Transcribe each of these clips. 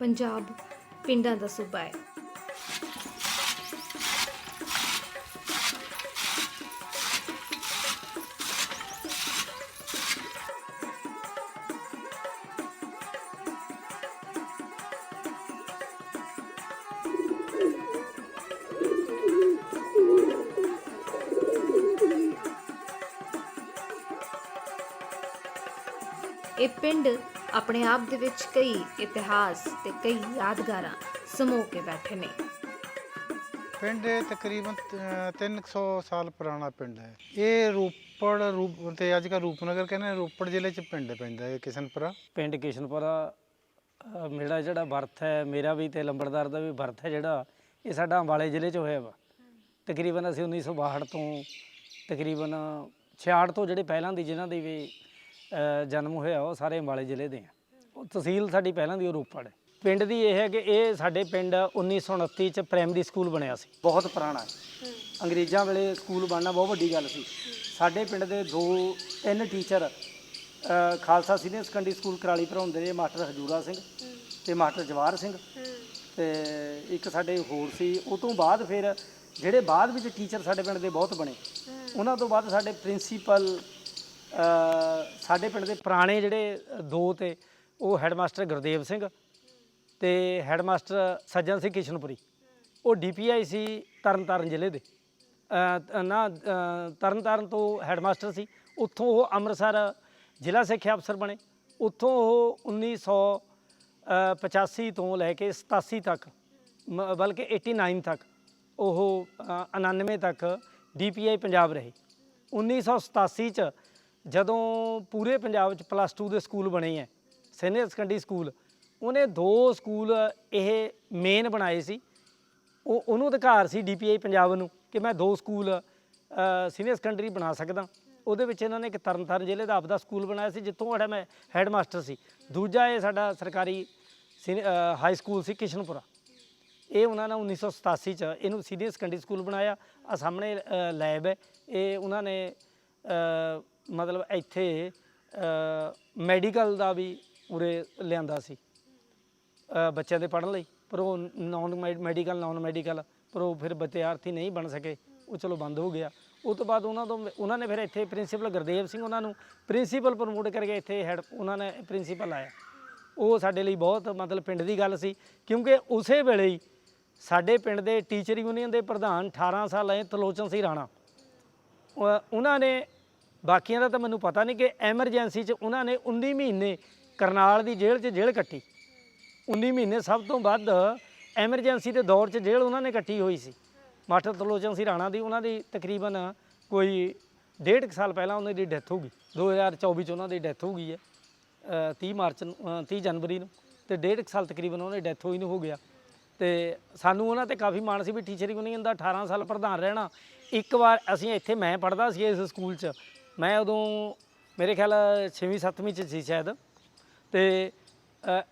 ਪੰਜਾਬ ਪਿੰਡਾਂ ਦਾ ਸੂਬਾ ਹੈ। ਆਪਣੇ ਆਪ ਦੇ ਵਿੱਚ ਕਈ ਇਤਿਹਾਸ ਤੇ ਕਈ ਯਾਦਗਾਰਾਂ ਸਮੋ ਕੇ ਬੈਠੇ ਨੇ। ਪਿੰਡ ਇਹ ਤਕਰੀਬਨ ਤ- 300 ਸਾਲ ਪੁਰਾਣਾ ਪਿੰਡ ਹੈ। ਇਹ ਰੋਪੜ ਰੂਪ ਤੇ ਅੱਜ ਕੱਲ੍ਹ ਰੂਪਨਗਰ ਕਹਿੰਦੇ ਨੇ, ਰੋਪੜ ਜ਼ਿਲ੍ਹੇ ਚ ਪਿੰਡ ਪੈਂਦਾ ਹੈ ਕਿਸ਼ਨਪੁਰਾ। ਪਿੰਡ ਕਿਸ਼ਨਪੁਰਾ ਅ, ਮੇਰਾ ਜਿਹੜਾ ਬਰਥ ਹੈ ਮੇਰਾ ਵੀ ਤੇ ਲੰਬੜਦਾਰ ਦਾ ਵੀ ਬਰਥ ਹੈ ਜਿਹੜਾ ਇਹ ਸਾਡਾ ਅੰਬਾਲੇ ਜ਼ਿਲ੍ਹੇ 'ਚ ਹੋਇਆ ਵਾ। ਤਕਰੀਬਨ ਅਸੀਂ 1962 ਤੋਂ ਤਕਰੀਬਨ 66 ਤੋਂ ਜਿਹੜੇ ਪਹਿਲਾਂ ਦੀ ਜਿਨ੍ਹਾਂ ਦੀ ਵੀ ਅ, ਜਨਮ ਹੋਇਆ ਉਹ ਸਾਰੇ ਅੰਬਾਲੇ ਜ਼ਿਲ੍ਹੇ ਦੇ ਆ। ਉਹ ਤਹਿਸੀਲ ਸਾਡੀ ਪਹਿਲਾਂ ਦੀ ਉਹ ਰੋਪੜ ਹੈ। ਪਿੰਡ ਦੀ ਇਹ ਹੈ ਕਿ ਇਹ ਸਾਡੇ ਪਿੰਡ 1929 ਚ ਪ੍ਰਾਇਮਰੀ ਸਕੂਲ ਬਣਿਆ ਸੀ। ਬਹੁਤ ਪੁਰਾਣਾ ਹੈ। ਅੰਗਰੇਜ਼ਾਂ ਵੇਲੇ ਸਕੂਲ ਬਣਨਾ ਬਹੁਤ ਵੱਡੀ ਗੱਲ ਸੀ। ਸਾਡੇ ਪਿੰਡ ਦੇ ਦੋ ਤਿੰਨ teacher Khalsa senior secondary school Karali ਪੜਾਉਂਦੇ ਨੇ ਮਾਸਟਰ ਹਜੂਰਾ ਸਿੰਘ ਤੇ ਮਾਸਟਰ ਜਵਾਹਰ ਸਿੰਘ ਤੇ ਇੱਕ ਸਾਡੇ ਹੋਰ ਸੀ। ਉਹ ਤੋਂ ਬਾਅਦ ਫਿਰ ਜਿਹੜੇ ਬਾਅਦ ਵਿੱਚ ਟੀਚਰ ਸਾਡੇ ਪਿੰਡ ਦੇ ਬਹੁਤ ਬਣੇ ਉਹਨਾਂ ਤੋਂ ਬਾਅਦ ਸਾਡੇ ਪ੍ਰਿੰਸੀਪਲ ਸਾਡੇ ਪਿੰਡ ਦੇ ਪੁਰਾਣੇ ਜਿਹੜੇ ਦੋ ਤੇ ਉਹ ਹੈਡਮਾਸਟਰ ਗੁਰਦੇਵ ਸਿੰਘ ਤੇ ਹੈਡਮਾਸਟਰ ਸੱਜਣ ਸਿੰਘ ਕਿਸ਼ਨਪੁਰੀ। ਉਹ ਡੀਪੀਆਈ ਸੀ ਤਰਨਤਾਰਨ ਜ਼ਿਲ੍ਹੇ ਦੇ। ਨਾ ਤਰਨਤਾਰਨ ਤੋਂ ਹੈਡਮਾਸਟਰ ਸੀ। ਉੱਥੋਂ ਉਹ ਅੰਮ੍ਰਿਤਸਰ ਜ਼ਿਲ੍ਹਾ ਸਿੱਖਿਆ ਅਫਸਰ ਬਣੇ। ਉੱਥੋਂ ਉਹ 1985 ਤੋਂ ਲੈ ਕੇ 87 ਤੱਕ ਮ- ਬਲਕਿ 89 ਤੱਕ ਉਹ ਅ, 99 ਤੱਕ ਡੀਪੀਆਈ ਪੰਜਾਬ ਰਹੇ। 1987 ਚ ਜਦੋਂ ਪੂਰੇ ਪੰਜਾਬ ਚ ਪਲੱਸ 2 ਦੇ ਸਕੂਲ ਬਣੇ ਹੈ ਸੀਨੀਅਰ ਸੈਕੰਡਰੀ ਸਕੂਲ ਉਹਨੇ ਦੋ ਸਕੂਲ ਇਹ ਮੇਨ ਬਣਾਏ ਸੀ। ਉਹ ਉਹਨੂੰ ਅਧਿਕਾਰ ਸੀ ਡੀਪੀਆਈ ਪੰਜਾਬ ਨੂੰ ਕਿ ਮੈਂ ਦੋ ਸਕੂਲ ਸੀਨੀਅਰ ਸੈਕੰਡਰੀ ਬਣਾ ਸਕਦਾ। ਉਹਦੇ ਵਿੱਚ ਇਹਨਾਂ ਨੇ ਇੱਕ ਤਰਨਤਾਰਨ ਜ਼ਿਲ੍ਹੇ ਦਾ ਆਪਦਾ ਸਕੂਲ ਬਣਾਇਆ ਸੀ ਜਿੱਥੋਂ ਸਾਡਾ ਮੈਂ ਹੈੱਡਮਾਸਟਰ ਸੀ। ਦੂਜਾ ਇਹ ਸਾਡਾ ਸਰਕਾਰੀ ਸੀਨੀ ਹਾਈ ਸਕੂਲ ਸੀ ਕਿਸ਼ਨਪੁਰਾ। ਇਹ ਉਹਨਾਂ ਨੇ 1987 ਚ ਇਹਨੂੰ ਸੀਨੀਅਰ ਸੈਕੰਡਰੀ ਸਕੂਲ ਬਣਾਇਆ। ਆ ਸਾਹਮਣੇ ਲੈਬ ਹੈ। ਇਹ ਉਹਨਾਂ ਨੇ ਅ, ਮਤਲਬ ਇੱਥੇ ਮੈਡੀਕਲ ਦਾ ਵੀ ਉਰੇ ਲਿਆਂਦਾ ਸੀ। ਅ, ਬੱਚਿਆਂ ਦੇ ਪੜ੍ਹਨ ਲਈ। ਪਰ ਉਹ ਨਾਨ ਮੈਡੀਕਲ ਨਾਨ ਮੈਡੀਕਲ ਪਰ ਉਹ ਫਿਰ ਵਿਦਿਆਰਥੀ ਨਹੀਂ ਬਣ ਸਕੇ। ਉਹ ਚਲੋ ਬੰਦ ਹੋ ਗਿਆ। ਉਹ ਤੋਂ ਬਾਅਦ ਉਹਨਾਂ ਤੋਂ ਉਹਨਾਂ ਨੇ ਫਿਰ ਇੱਥੇ ਪ੍ਰਿੰਸੀਪਲ ਗੁਰਦੇਵ ਸਿੰਘ ਉਹਨਾਂ ਨੂੰ ਪ੍ਰਿੰਸੀਪਲ ਪ੍ਰਮੋਟ ਕਰਕੇ ਇੱਥੇ ਹੈਡ ਉਹਨਾਂ ਨੇ ਪ੍ਰਿੰਸੀਪਲ ਆਇਆ। ਉਹ ਸਾਡੇ ਲਈ ਬਹੁਤ ਮਤਲਬ ਪਿੰਡ ਦੀ ਗੱਲ ਸੀ। ਕਿਉਂਕਿ ਉਸੇ ਵੇਲੇ ਹੀ ਸਾਡੇ ਪਿੰਡ ਦੇ ਟੀਚਰ ਯੂਨੀਅਨ ਦੇ ਪ੍ਰਧਾਨ 18 ਸਾਲ ਆਏ ਤਲੋਚਨ ਸਿੰਘ ਰਾਣਾ ਉਹ- ਉਹਨਾਂ ਨੇ ਬਾਕੀਆਂ ਦਾ ਤਾਂ ਮੈਨੂੰ ਪਤਾ ਨਹੀਂ ਕਿ ਐਮਰਜੈਂਸੀ 'ਚ ਉਹਨਾਂ ਨੇ 19 ਮਹੀਨੇ ਕਰਨਾਲ ਦੀ ਜੇਲ੍ਹ 'ਚ ਜੇਲ੍ਹ ਕੱਟੀ। 19 ਮਹੀਨੇ ਸਭ ਤੋਂ ਵੱਧ ਐਮਰਜੈਂਸੀ ਦੇ ਦੌਰ 'ਚ ਜੇਲ੍ਹ ਉਹਨਾਂ ਨੇ ਕੱਟੀ ਹੋਈ ਸੀ। ਮਾਸਟਰ ਤਲੋਚਨ ਸੀ ਰਾਣਾ ਦੀ ਉਹਨਾਂ ਦੀ ਤਕਰੀਬਨ ਕੋਈ ਡੇਢ ਕੁ ਸਾਲ ਪਹਿਲਾਂ ਉਹਨਾਂ ਦੀ ਡੈਥ ਹੋ ਗਈ। 2024 'ਚ ਉਹਨਾਂ ਦੀ ਡੈਥ ਹੋ ਗਈ ਹੈ ਅ, 30 ਮਾਰਚ ਨੂੰ ਅ, 30 ਜਨਵਰੀ ਨੂੰ ਤੇ ਡੇਢ ਕੁ ਸਾਲ ਤਕਰੀਬਨ ਉਹਨਾਂ ਦੀ ਡੈਥ ਹੋਈ ਨੂੰ ਹੋ ਗਿਆ। ਤੇ ਸਾਨੂੰ ਉਹਨਾਂ ਤੇ ਕਾਫੀ ਮਾਣ ਸੀ ਵੀ ਟੀਚਰ ਯੂਨੀਅਨ ਦਾ 18 ਸਾਲ ਪ੍ਰਧਾਨ ਰਹਿਣਾ। ਇੱਕ ਵਾਰ ਅਸੀਂ ਇੱਥੇ ਮੈਂ ਪੜ੍ਹਦਾ ਸੀ ਇਸ ਸਕੂਲ 'ਚ। ਮੈਂ ਉਦੋਂ ਮੇਰੇ ਖਿਆਲ 6ਵੀਂ 7ਵੀਂ 'ਚ ਸੀ ਸ਼ਾਇਦ। ਤੇ